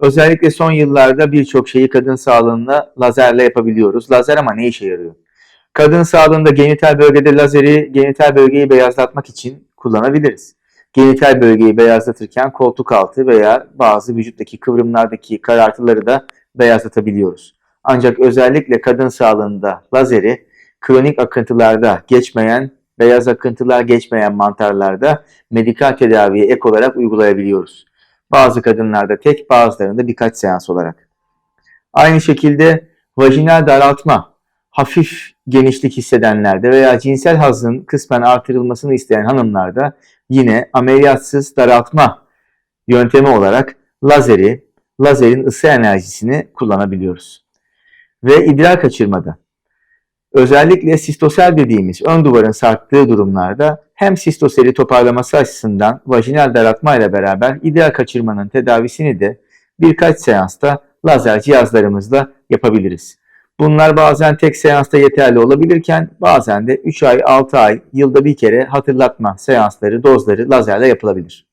Özellikle son yıllarda birçok şeyi kadın sağlığında lazerle yapabiliyoruz. Lazer ama ne işe yarıyor? Kadın sağlığında genital bölgede lazeri genital bölgeyi beyazlatmak için kullanabiliriz. Genital bölgeyi beyazlatırken koltuk altı veya bazı vücuttaki kıvrımlardaki karartıları da beyazlatabiliyoruz. Ancak özellikle kadın sağlığında lazeri kronik akıntılarda geçmeyen, beyaz akıntılar geçmeyen mantarlarda medikal tedaviye ek olarak uygulayabiliyoruz. Bazı kadınlarda tek, bazılarında birkaç seans olarak. Aynı şekilde vajinal daraltma, hafif genişlik hissedenlerde veya cinsel hazın kısmen artırılmasını isteyen hanımlarda yine ameliyatsız daraltma yöntemi olarak lazeri, lazerin ısı enerjisini kullanabiliyoruz. Ve idrar kaçırmada özellikle sistosel dediğimiz ön duvarın sarktığı durumlarda hem sistoseli toparlaması açısından vajinal daraltma ile beraber idrar kaçırmanın tedavisini de birkaç seansta lazer cihazlarımızla yapabiliriz. Bunlar bazen tek seansta yeterli olabilirken bazen de 3 ay, 6 ay, yılda bir kere hatırlatma seansları, dozları lazerle yapılabilir.